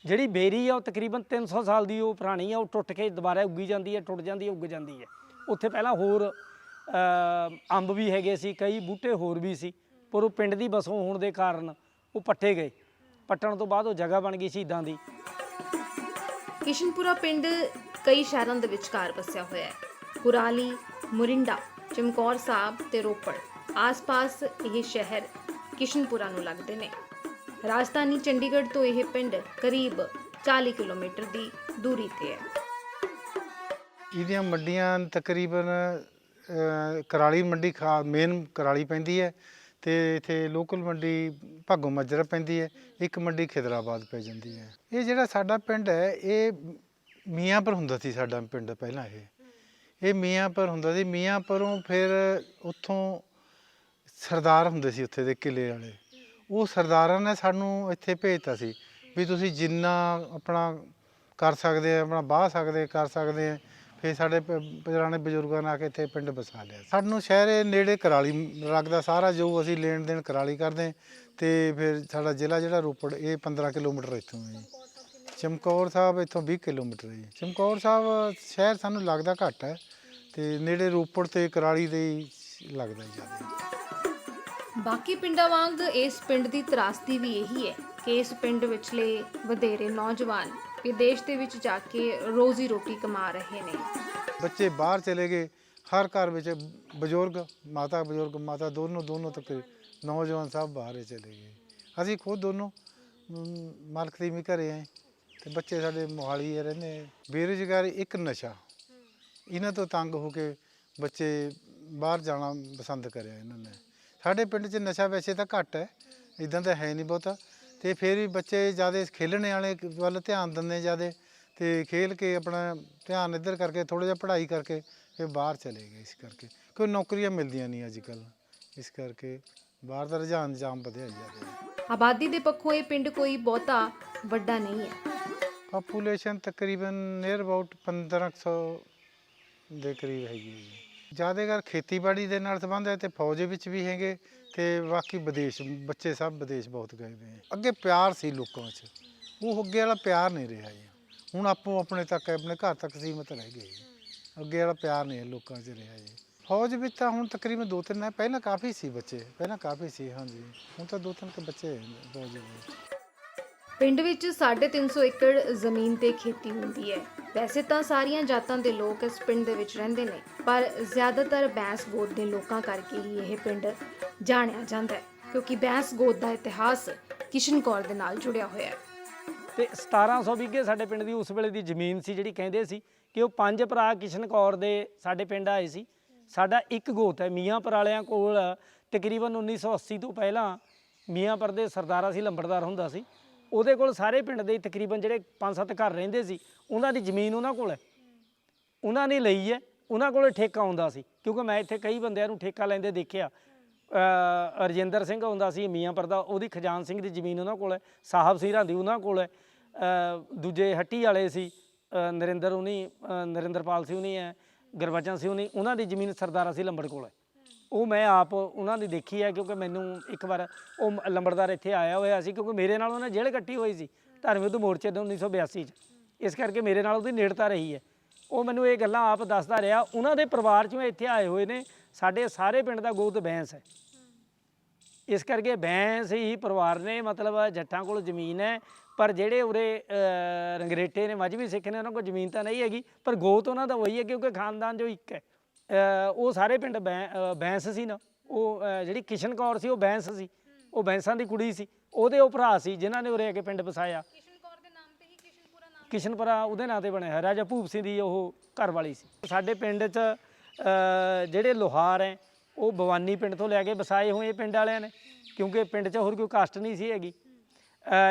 ਜਿਹੜੀ ਬੇਰੀ ਆ, ਉਹ ਤਕਰੀਬਨ 300 ਸਾਲ ਦੀ ਉਹ ਪੁਰਾਣੀ ਆ, ਉਹ ਟੁੱਟ ਕੇ ਦੁਬਾਰਾ ਉੱਗੀ ਜਾਂਦੀ ਹੈ, ਟੁੱਟ ਜਾਂਦੀ ਹੈ, ਉੱਗ ਜਾਂਦੀ ਹੈ। ਉੱਥੇ ਪਹਿਲਾਂ ਹੋਰ ਅੰਬ ਵੀ ਹੈਗੇ ਸੀ, ਕਈ ਬੂਟੇ ਹੋਰ ਵੀ ਸੀ, ਪਰ ਉਹ ਪਿੰਡ ਦੀ ਬਸੋਂ ਹੋਣ ਦੇ ਕਾਰਨ ਉਹ ਪੱਟੇ ਗਏ। ਪੱਟਣ ਤੋਂ ਬਾਅਦ ਉਹ ਜਗ੍ਹਾ ਬਣ ਗਈ ਸ਼ਹੀਦਾਂ ਦੀ। ਕਿਸ਼ਨਪੁਰਾ ਪਿੰਡ ਕਈ ਸ਼ਹਿਰਾਂ ਦੇ ਵਿਚਕਾਰ ਵਸਿਆ ਹੋਇਆ ਹੈ। ਕੁਰਾਲੀ, ਮੁਰਿੰਡਾ, ਚਮਕੌਰ ਸਾਹਿਬ ਤੇ ਰੋਪੜ। ਆਸ-ਪਾਸ ਇਹ ਸ਼ਹਿਰ ਕਿਸ਼ਨਪੁਰਾ ਨੂੰ ਲੱਗਦੇ ਨੇ। ਰਾਜਧਾਨੀ ਚੰਡੀਗੜ੍ਹ ਤੋਂ ਇਹ ਪਿੰਡ ਕਰੀਬ 40 ਕਿਲੋਮੀਟਰ ਦੀ ਦੂਰੀ ਤੇ ਹੈ। ਇਹਦੀਆਂ ਮੰਡੀਆਂ ਤਕਰੀਬਨ ਅਹ, ਕਰਾਲੀ ਮੰਡੀ ਖਾ ਮੇਨ ਕਰਾਲੀ ਪੈਂਦੀ ਹੈ ਤੇ ਇੱਥੇ ਲੋਕਲ ਮੰਡੀ ਭਾਗੋ ਮੱਜਰਾ ਪੈਂਦੀ ਹੈ ਇੱਕ ਮੰਡੀ ਖਿਦਰਾਬਾਦ ਪੈ ਜਾਂਦੀ ਹੈ। ਇਹ ਜਿਹੜਾ ਸਾਡਾ ਪਿੰਡ ਹੈ ਇਹ ਮੀਆਂਪੁਰ ਹੁੰਦਾ ਸੀ ਸਾਡਾ ਪਿੰਡ ਪਹਿਲਾਂ ਇਹ। ਇਹ ਮੀਆਂਪੁਰ ਹੁੰਦਾ ਸੀ ਮੀਆਂਪੁਰੋਂ ਫਿਰ ਉੱਥੋਂ ਸਰਦਾਰ ਹੁੰਦੇ ਸੀ ਉੱਥੇ ਦੇ ਕਿਲੇ ਵਾਲੇ। ਉਹ ਸਰਦਾਰਾਂ ਨੇ ਸਾਨੂੰ ਇੱਥੇ ਭੇਜਤਾ ਸੀ ਵੀ ਤੁਸੀਂ ਜਿੰਨਾ ਆਪਣਾ ਕਰ ਸਕਦੇ ਆ, ਆਪਣਾ ਬਾਹ ਸਕਦੇ ਕਰ ਸਕਦੇ ਆ, ਫਿਰ ਸਾਡੇ ਪ- ਪੁਰਾਣੇ ਬਜ਼ੁਰਗਾਂ ਨੇ ਆ ਕੇ ਇੱਥੇ ਪਿੰਡ ਵਸਾ ਲਿਆ। ਸਾਨੂੰ ਸ਼ਹਿਰੇ ਨੇੜੇ ਕਰਾਲੀ ਲੱਗਦਾ ਸਾਰਾ, ਜੋ ਅਸੀਂ ਲੈਣ ਦੇਣ ਕਰਾਲੀ ਕਰਦੇ ਤੇ ਫਿਰ ਸਾਡਾ ਜ਼ਿਲ੍ਹਾ ਜਿਹੜਾ ਰੋਪੜ, ਇਹ 15 ਕਿਲੋਮੀਟਰ ਇੱਥੋਂ ਹੈ ਜੀ। ਚਮਕੌਰ ਸਾਹਿਬ ਇੱਥੋਂ 20 ਕਿਲੋਮੀਟਰ ਹੈ ਜੀ। ਚਮਕੌਰ ਸਾਹਿਬ ਸ਼ਹਿਰ ਸਾਨੂੰ ਲੱਗਦਾ ਘੱਟ ਹੈ, ਤੇ ਨੇੜੇ ਰੋਪੜ ਤੇ ਕਰਾਲੀ ਦੇ ਹੀ ਲੱਗਦਾ ਜ਼ਿਆਦਾ। ਬਾਕੀ ਪਿੰਡਾਂ ਵਾਂਗ ਇਸ ਪਿੰਡ ਦੀ ਤਰਾਸਦੀ ਵੀ ਇਹੀ ਹੈ ਕਿ ਇਸ ਪਿੰਡ ਵਿਚਲੇ ਵਧੇਰੇ ਨੌਜਵਾਨ ਵਿਦੇਸ਼ ਦੇ ਵਿੱਚ ਜਾ ਕੇ ਰੋਜ਼ੀ ਰੋਟੀ ਕਮਾ ਰਹੇ ਨੇ। ਬੱਚੇ ਬਾਹਰ ਚਲੇ ਗਏ, ਹਰ ਘਰ ਵਿੱਚ ਬਜ਼ੁਰਗ, ਮਾਤਾ ਬਜ਼ੁਰਗ, ਮਾਤਾ ਦੋਨੋਂ ਦੋਨੋਂ ਤੱਕ ਨੌਜਵਾਨ ਸਭ ਬਾਹਰ ਚਲੇ ਗਏ। ਅਸੀਂ ਖੁਦ ਦੋਨੋਂ ਮਾਲਕ ਦੀ ਵੀ ਘਰੇ ਆਏ ਤੇ ਬੱਚੇ ਸਾਡੇ ਮੋਹਾਲੀ ਰਹਿੰਦੇ ਆ। ਬੇਰੁਜ਼ਗਾਰੀ ਇੱਕ ਨਸ਼ਾ। ਇਹਨਾਂ ਤੋਂ ਤੰਗ ਹੋ ਕੇ ਬੱਚੇ ਬਾਹਰ ਜਾਣਾ ਪਸੰਦ ਕਰਿਆ ਇਹਨਾਂ ਨੇ। ਸਾਡੇ ਪਿੰਡ 'ਚ ਨਸ਼ਾ ਵੈਸੇ ਤਾਂ ਘੱਟ ਹੈ ਇਦਾਂ ਤਾਂ ਹੈ ਨਹੀਂ ਬਹੁਤਾ। ਤੇ ਫਿਰ ਵੀ ਬੱਚੇ ਜ਼ਿਆਦਾ ਖੇਲਣ ਵਾਲੇ ਵੱਲ ਧਿਆਨ ਦਿੰਦੇ ਜਿਆਦੇ ਤੇ ਖੇਲ ਕੇ ਆਪਣਾ ਧਿਆਨ ਇੱਧਰ ਕਰਕੇ ਥੋੜਾ ਜਿਹਾ ਪੜ੍ਹਾਈ ਕਰਕੇ ਫਿਰ ਬਾਹਰ ਚਲੇ ਗਏ ਇਸ ਕਰਕੇ। ਕੋਈ ਨੌਕਰੀਆਂ ਮਿਲਦੀਆਂ ਨਹੀਂ ਅੱਜ ਕੱਲ ਇਸ ਕਰਕੇ ਬਾਹਰ ਦਾ ਰੁਝਾਨ ਜਾਮ ਵਧਿਆ ਜ਼ਿਆਦਾ ਆਬਾਦੀ ਦੇ ਪੱਖੋਂ ਇਹ ਪਿੰਡ ਕੋਈ ਬਹੁਤਾ ਵੱਡਾ ਨਹੀਂ ਹੈ। ਪਾਪੂਲੇਸ਼ਨ ਤਕਰੀਬਨ ਨੀਅਰ ਅਬਾਊਟ 1500 ਦੇ ਕਰੀਬ ਹੈਗੀ ਹੈ ਜੀ। ਜ਼ਿਆਦਾਤਰ ਖੇਤੀਬਾੜੀ ਦੇ ਨਾਲ ਸੰਬੰਧ ਹੈ ਤੇ ਫੌਜ ਵਿੱਚ ਵੀ ਹੈਗੇ ਤੇ ਬਾਕੀ ਵਿਦੇਸ਼, ਬੱਚੇ ਸਭ ਵਿਦੇਸ਼ ਬਹੁਤ ਗਏ ਨੇ ਅੱਗੇ ਪਿਆਰ ਸੀ ਲੋਕਾਂ 'ਚ ਉਹ ਅੱਗੇ ਵਾਲਾ ਪਿਆਰ ਨਹੀਂ ਰਿਹਾ ਜੀ। ਹੁਣ ਆਪੋ ਆਪਣੇ ਤੱਕ, ਆਪਣੇ ਘਰ ਤੱਕ ਸੀਮਤ ਰਹਿ ਗਏ ਜੀ। ਅੱਗੇ ਵਾਲਾ ਪਿਆਰ ਨਹੀਂ ਲੋਕਾਂ 'ਚ ਰਿਹਾ ਜੀ। ਫੌਜ ਵਿੱਚ ਤਾਂ ਹੁਣ ਤਕਰੀਬਨ ਦੋ ਤਿੰਨ ਹੈ ਪਹਿਲਾਂ ਕਾਫੀ ਸੀ ਬੱਚੇ। ਪਹਿਲਾਂ ਕਾਫੀ ਸੀ, ਹਾਂਜੀ। ਹੁਣ ਤਾਂ ਦੋ ਤਿੰਨ ਕੁ ਬੱਚੇ ਫੌਜ ਵਿੱਚ। ਪਿੰਡ ਵਿੱਚ 350 ਏਕੜ ਜ਼ਮੀਨ ਤੇ ਖੇਤੀ ਹੁੰਦੀ ਹੈ। ਵੈਸੇ ਤਾਂ ਸਾਰੀਆਂ ਜਾਤਾਂ ਦੇ ਲੋਕ ਇਸ ਪਿੰਡ ਦੇ ਵਿੱਚ ਰਹਿੰਦੇ ਨੇ, ਪਰ ਜ਼ਿਆਦਾਤਰ ਬੈਂਸ ਗੋਤ ਦੇ ਲੋਕਾਂ ਕਰਕੇ ਹੀ ਇਹ ਪਿੰਡ ਜਾਣਿਆ ਜਾਂਦਾ ਹੈ, ਕਿਉਂਕਿ ਬੈਂਸ ਗੋਤ ਦਾ ਇਤਿਹਾਸ ਕਿਸ਼ਨ ਕੌਰ ਦੇ ਨਾਲ ਜੁੜਿਆ ਹੋਇਆ ਹੈ। ਤੇ 1700 ਵਿਗੇ ਸਾਡੇ ਪਿੰਡ ਦੀ ਉਸ ਵੇਲੇ ਦੀ ਜ਼ਮੀਨ ਸੀ ਜਿਹੜੀ ਕਹਿੰਦੇ ਸੀ ਕਿ ਉਹ ਪੰਜ ਭਰਾ ਕਿਸ਼ਨ ਕੌਰ ਦੇ ਸਾਡੇ ਪਿੰਡ ਆਏ ਸੀ। ਸਾਡਾ ਇੱਕ ਗੋਤ ਹੈ, ਮੀਆਂਪੁਰ ਵਾਲਿਆਂ ਕੋਲ ਤਕਰੀਬਨ 1980 ਤੋਂ ਪਹਿਲਾਂ ਮੀਆਂਪੁਰ ਦੇ ਸਰਦਾਰਾ ਸੀ, ਲੰਬੜਦਾਰ ਹੁੰਦਾ ਸੀ। ਉਹਦੇ ਕੋਲ ਸਾਰੇ ਪਿੰਡ ਦੇ ਤਕਰੀਬਨ ਜਿਹੜੇ ਪੰਜ ਸੱਤ ਘਰ ਰਹਿੰਦੇ ਸੀ, ਉਹਨਾਂ ਦੀ ਜ਼ਮੀਨ ਉਹਨਾਂ ਕੋਲ ਹੈ। ਉਹਨਾਂ ਨੇ ਲਈ ਹੈ, ਉਹਨਾਂ ਕੋਲ ਠੇਕਾ ਆਉਂਦਾ ਸੀ। ਕਿਉਂਕਿ ਮੈਂ ਇੱਥੇ ਕਈ ਬੰਦਿਆਂ ਨੂੰ ਠੇਕਾ ਲੈਂਦੇ ਦੇਖਿਆ। ਰਜਿੰਦਰ ਸਿੰਘ ਆਉਂਦਾ ਸੀ ਮੀਆਂਪੁਰ ਦਾ ਉਹਦੀ ਖਜਾਨ ਸਿੰਘ ਦੀ ਜ਼ਮੀਨ ਉਹਨਾਂ ਕੋਲ ਹੈ, ਸਾਹਿਬ ਸੀਰਾਂ ਦੀ ਉਹਨਾਂ ਕੋਲ ਹੈ। ਦੂਜੇ ਹੱਟੀ ਵਾਲੇ ਸੀ ਨਰਿੰਦਰ ਉਨੀ ਨਰਿੰਦਰਪਾਲ ਸਿੰਘ ਉਨੀ ਹੈ, ਗੁਰਬਚਨ ਸਿੰਘ ਉਨੀ ਉਹਨਾਂ ਦੀ ਜ਼ਮੀਨ ਸਰਦਾਰਾ ਸੀ ਲੰਬੜ ਕੋਲ ਹੈ। ਉਹ ਮੈਂ ਆਪ ਉਹਨਾਂ ਦੀ ਦੇਖੀ ਹੈ ਕਿਉਂਕਿ ਮੈਨੂੰ ਇੱਕ ਵਾਰ ਉਹ ਲੰਬੜਦਾਰ ਇੱਥੇ ਆਇਆ ਹੋਇਆ ਸੀ ਕਿਉਂਕਿ ਮੇਰੇ ਨਾਲ ਉਹਨੇ ਜੇਲ੍ਹ ਕੱਟੀ ਹੋਈ ਸੀ ਧਰਮ ਯੁੱਧ ਮੋਰਚੇ ਦੇ 1982 ਚ। ਇਸ ਕਰਕੇ ਮੇਰੇ ਨਾਲ ਉਹਦੀ ਨੇੜਤਾ ਰਹੀ ਹੈ। ਉਹ ਮੈਨੂੰ ਇਹ ਗੱਲਾਂ ਆਪ ਦੱਸਦਾ ਰਿਹਾ, ਉਹਨਾਂ ਦੇ ਪਰਿਵਾਰ ਚੋਂ ਇੱਥੇ ਆਏ ਹੋਏ ਨੇ, ਸਾਡੇ ਸਾਰੇ ਪਿੰਡ ਦਾ ਗੋਤ ਬੈਂਸ ਹੈ। ਇਸ ਕਰਕੇ ਬੈਂਸ ਹੀ ਪਰਿਵਾਰ ਨੇ, ਮਤਲਬ ਜੱਟਾਂ ਕੋਲ ਜ਼ਮੀਨ ਹੈ, ਪਰ ਜਿਹੜੇ ਉਰੇ ਰੰਗਰੇਟੇ ਨੇ ਮਜਬੀ ਸਿੱਖ ਨੇ, ਉਹਨਾਂ ਕੋਲ ਜ਼ਮੀਨ ਤਾਂ ਨਹੀਂ ਹੈਗੀ, ਪਰ ਗੋਤ ਉਹਨਾਂ ਦਾ ਵਹੀ ਹੈ ਕਿਉਂਕਿ ਖਾਨਦਾਨ ਜੋ ਇੱਕ ਹੈ। ਉਹ ਸਾਰੇ ਪਿੰਡ ਬੈਂਸ ਸੀ ਨਾ ਉਹ ਜਿਹੜੀ ਕਿਸ਼ਨ ਕੌਰ ਸੀ ਉਹ ਬੈਂਸ ਸੀ। ਉਹ ਬੈਂਸਾਂ ਦੀ ਕੁੜੀ ਸੀ। ਉਹਦੇ ਉਹ ਭਰਾ ਸੀ ਜਿਨ੍ਹਾਂ ਨੇ ਉਰੇ ਆ ਕੇ ਪਿੰਡ ਵਸਾਇਆ। ਕਿਸ਼ਨ ਕੌਰ ਦੇ ਨਾਮ ਤੇ ਹੀ ਕਿਸ਼ਨਪੁਰਾ ਨਾਮ ਕਿਸ਼ਨਪੁਰਾ ਉਹਦੇ ਨਾਂ ਤੇ ਬਣਿਆ ਹੋਇਆ। ਰਾਜਾ ਭੂਪ ਸਿੰਘ ਦੀ ਉਹ ਘਰ ਵਾਲੀ ਸੀ। ਸਾਡੇ ਪਿੰਡ 'ਚ ਜਿਹੜੇ ਲੋਹਾਰ ਹੈ ਉਹ ਭਵਾਨੀ ਪਿੰਡ ਤੋਂ ਲੈ ਕੇ ਵਸਾਏ ਹੋਏ ਪਿੰਡ ਵਾਲਿਆਂ ਨੇ। ਕਿਉਂਕਿ ਪਿੰਡ 'ਚ ਹੋਰ ਕੋਈ ਕਾਸਟ ਨਹੀਂ ਸੀ ਹੈਗੀ।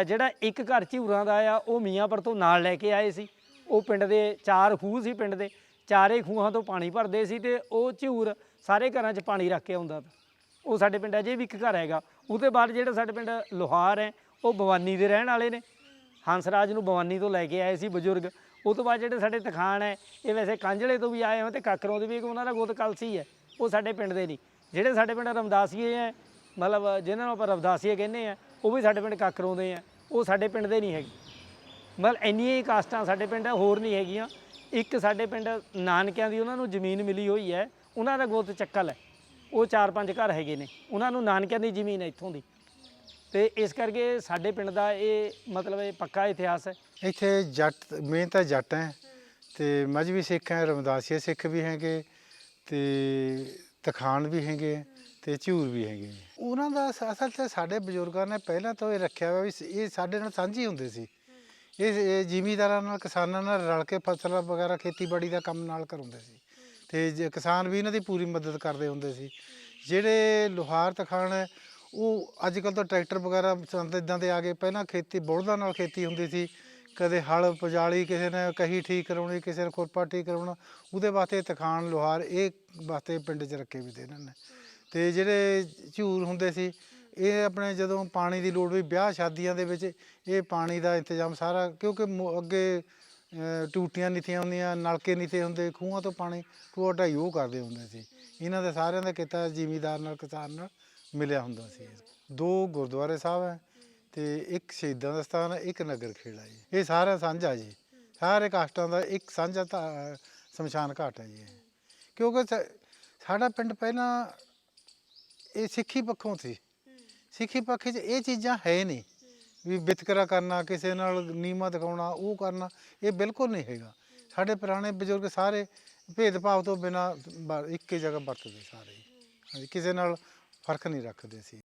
ਜਿਹੜਾ ਇੱਕ ਘਰ ਝੂਰਾਂ ਦਾ ਆ ਉਹ ਮੀਆਂਪੁਰ ਤੋਂ ਨਾਲ ਲੈ ਕੇ ਆਏ ਸੀ। ਉਹ ਪਿੰਡ ਦੇ ਚਾਰ ਖੂਹ ਸੀ ਪਿੰਡ ਦੇ। ਚਾਰੇ ਖੂਹਾਂ ਤੋਂ ਪਾਣੀ ਭਰਦੇ ਸੀ ਤੇ ਉਹ ਝੂਰ ਸਾਰੇ ਘਰਾਂ 'ਚ ਪਾਣੀ ਰੱਖ ਕੇ ਆਉਂਦਾ ਤਾ। ਉਹ ਸਾਡੇ ਪਿੰਡ ਅਜੇ ਵੀ ਇੱਕ ਘਰ ਹੈਗਾ। ਉਹਦੇ ਬਾਅਦ ਜਿਹੜਾ ਸਾਡੇ ਪਿੰਡ ਲੋਹਾਰ ਹੈ, ਉਹ ਬਵਾਨੀ ਦੇ ਰਹਿਣ ਵਾਲੇ ਨੇ। ਹੰਸਰਾਜ ਨੂੰ ਬਵਾਨੀ ਤੋਂ ਲੈ ਕੇ ਆਏ ਸੀ ਬਜ਼ੁਰਗ। ਉਹ ਤੋਂ ਬਾਅਦ ਜਿਹੜੇ ਸਾਡੇ ਤਖਾਨ ਹੈ, ਇਹ ਵੈਸੇ ਕਾਂਝਲੇ ਤੋਂ ਵੀ ਆਏ ਹੋਏ ਤੇ ਕਾਕਰੋਂ ਦੇ ਵੀ ਉਹਨਾਂ ਦਾ ਗੋਤ ਕਲਸੀ ਹੈ। ਉਹ ਸਾਡੇ ਪਿੰਡ ਦੇ ਨਹੀਂ ਜਿਹੜੇ ਸਾਡੇ ਪਿੰਡ ਰਮਦਾਸੀਏ ਹੈ, ਮਤਲਬ ਜਿਹਨਾਂ ਨੂੰ ਆਪਾਂ ਰਮਦਾਸੀਏ ਕਹਿੰਦੇ ਆ ਉਹ ਵੀ ਸਾਡੇ ਪਿੰਡ ਕਾਕਰੋਂ ਦੇ ਆ ਉਹ ਸਾਡੇ ਪਿੰਡ ਦੇ ਨਹੀਂ ਹੈਗੇ। ਮਤਲਬ ਇੰਨੀਆਂ ਹੀ ਕਾਸਟਾਂ ਸਾਡੇ ਪਿੰਡ ਹੋਰ ਨਹੀਂ ਹੈਗੀਆਂ। ਇੱਕ ਸਾਡੇ ਪਿੰਡ ਨਾਨਕਿਆਂ ਦੀ ਉਹਨਾਂ ਨੂੰ ਜ਼ਮੀਨ ਮਿਲੀ ਹੋਈ ਹੈ, ਉਹਨਾਂ ਦਾ ਗੋਤ ਚੱਕਲ ਹੈ। ਉਹ ਚਾਰ ਪੰਜ ਘਰ ਹੈਗੇ ਨੇ। ਉਹਨਾਂ ਨੂੰ ਨਾਨਕਿਆਂ ਦੀ ਜ਼ਮੀਨ ਹੈ ਇੱਥੋਂ ਦੀ। ਤੇ ਇਸ ਕਰਕੇ ਸਾਡੇ ਪਿੰਡ ਦਾ ਇਹ ਮਤਲਬ ਇਹ ਪੱਕਾ ਇਤਿਹਾਸ ਹੈ। ਇੱਥੇ ਜੱਟ, ਮੇਨ ਤਾਂ ਜੱਟ ਹੈ। ਤੇ ਮਜਬੀ ਸਿੱਖ ਹੈ ਰਮਦਾਸੀਆ ਸਿੱਖ ਵੀ ਹੈਗੇ, ਤੇ ਤਖਾਨ ਵੀ ਹੈਗੇ, ਤੇ ਝੂਰ ਵੀ ਹੈਗੇ ਉਹਨਾਂ ਦਾ ਅਸਲ ਤੇ ਸਾਡੇ ਬਜ਼ੁਰਗਾਂ ਨੇ ਪਹਿਲਾਂ ਤੋਂ ਇਹ ਰੱਖਿਆ ਹੋਇਆ ਵੀ ਇਹ ਸਾਡੇ ਨਾਲ ਸਾਂਝੀ ਹੁੰਦੇ ਸੀ। ਇਹ ਜ਼ਿਮੀਦਾਰਾਂ ਨਾਲ, ਕਿਸਾਨਾਂ ਨਾਲ ਰਲ ਕੇ ਫਸਲਾਂ ਵਗੈਰਾ ਖੇਤੀਬਾੜੀ ਦਾ ਕੰਮ ਨਾਲ ਕਰਾਉਂਦੇ ਸੀ। ਤੇ ਜੇ ਕਿਸਾਨ ਵੀ ਇਹਨਾਂ ਦੀ ਪੂਰੀ ਮਦਦ ਕਰਦੇ ਹੁੰਦੇ ਸੀ। ਜਿਹੜੇ ਲੋਹਾਰ ਤਖਾਨ ਹੈ, ਉਹ ਅੱਜ ਕੱਲ ਤਾਂ ਟਰੈਕਟਰ ਵਗੈਰਾ ਸੰਦ ਇਦਾਂ ਦੇ ਆ ਗਏ। ਪਹਿਲਾਂ ਖੇਤੀ ਬੁਲਦਾਂ ਨਾਲ ਖੇਤੀ ਹੁੰਦੀ ਸੀ। ਕਦੇ ਹਲ ਪਜਾਲੀ ਕਿਸੇ ਨੇ ਕਹੀ ਠੀਕ ਕਰਾਉਣੀ, ਕਿਸੇ ਨੇ ਖੁਰਪਾ ਠੀਕ ਕਰਾਉਣਾ। ਉਹਦੇ ਵਾਸਤੇ ਤਖਾਨ ਲੋਹਾਰ, ਇਹ ਵਾਸਤੇ ਪਿੰਡ 'ਚ ਰੱਖੇ ਵੀ ਤੇ ਇਹਨਾਂ ਨੇ। ਤੇ ਜਿਹੜੇ ਝੂਰ ਹੁੰਦੇ ਸੀ ਇਹ ਆਪਣੇ ਜਦੋਂ ਪਾਣੀ ਦੀ ਲੋੜ ਵੀ ਵਿਆਹ ਸ਼ਾਦੀਆਂ ਦੇ ਵਿੱਚ ਇਹ ਪਾਣੀ ਦਾ ਇੰਤਜ਼ਾਮ ਸਾਰਾ ਕਿਉਂਕਿ ਮੋ ਅੱਗੇ ਅਹ, ਟੂਟੀਆਂ ਨਹੀਂ ਹੁੰਦੀਆਂ ਨਲਕੇ ਨਹੀਂ ਹੁੰਦੇ ਖੂਹਾਂ ਤੋਂ ਪਾਣੀ ਟੂਆ ਢਾਈ ਉਹ ਕਰਦੇ ਹੁੰਦੇ ਸੀ। ਇਹਨਾਂ ਦਾ ਸਾਰਿਆਂ ਦਾ ਕਿੱਤਾ ਜ਼ਿਮੀਦਾਰ ਨਾਲ ਕਿਸਾਨ ਨਾਲ ਮਿਲਿਆ ਹੁੰਦਾ ਸੀ। ਦੋ ਗੁਰਦੁਆਰੇ ਸਾਹਿਬ ਹੈ ਤੇ ਇੱਕ ਸ਼ਹੀਦਾਂ ਦਾ ਸਥਾਨ ਹੈ ਇੱਕ ਨਗਰ ਖੇੜਾ ਜੀ। ਇਹ ਸਾਰਾ ਸਾਂਝਾ ਜੀ। ਸਾਰੇ ਕਾਸਟਾਂ ਦਾ ਇੱਕ ਸਾਂਝਾ ਧਾ- ਸ਼ਮਸ਼ਾਨ ਘਾਟ ਹੈ ਜੀ ਇਹ। ਕਿਉਂਕਿ ਸਾ- ਸਾਡਾ ਪਿੰਡ ਪਹਿਲਾਂ ਇਹ ਸਿੱਖੀ ਪੱਖੋਂ ਸੀ। ਸਿੱਖੀ ਪੱਖ 'ਚ ਇਹ ਚੀਜ਼ਾਂ ਹੈ ਨਹੀਂ। ਵੀ ਵਿਤਕਰਾ ਕਰਨਾ, ਕਿਸੇ ਨਾਲ ਨੀਮਾ ਦਿਖਾਉਣਾ, ਉਹ ਕਰਨਾ, ਇਹ ਬਿਲਕੁਲ ਨਹੀਂ ਹੈਗਾ। ਸਾਡੇ ਪੁਰਾਣੇ ਬਜ਼ੁਰਗ ਸਾਰੇ ਭੇਦਭਾਵ ਤੋਂ ਬਿਨਾ ਇੱਕ ਹੀ ਜਗ੍ਹਾ ਵਰਤਦੇ ਸਾਰੇ। ਹਾਂਜੀ, ਕਿਸੇ ਨਾਲ ਫ਼ਰਕ ਨਹੀਂ ਰੱਖਦੇ ਸੀ।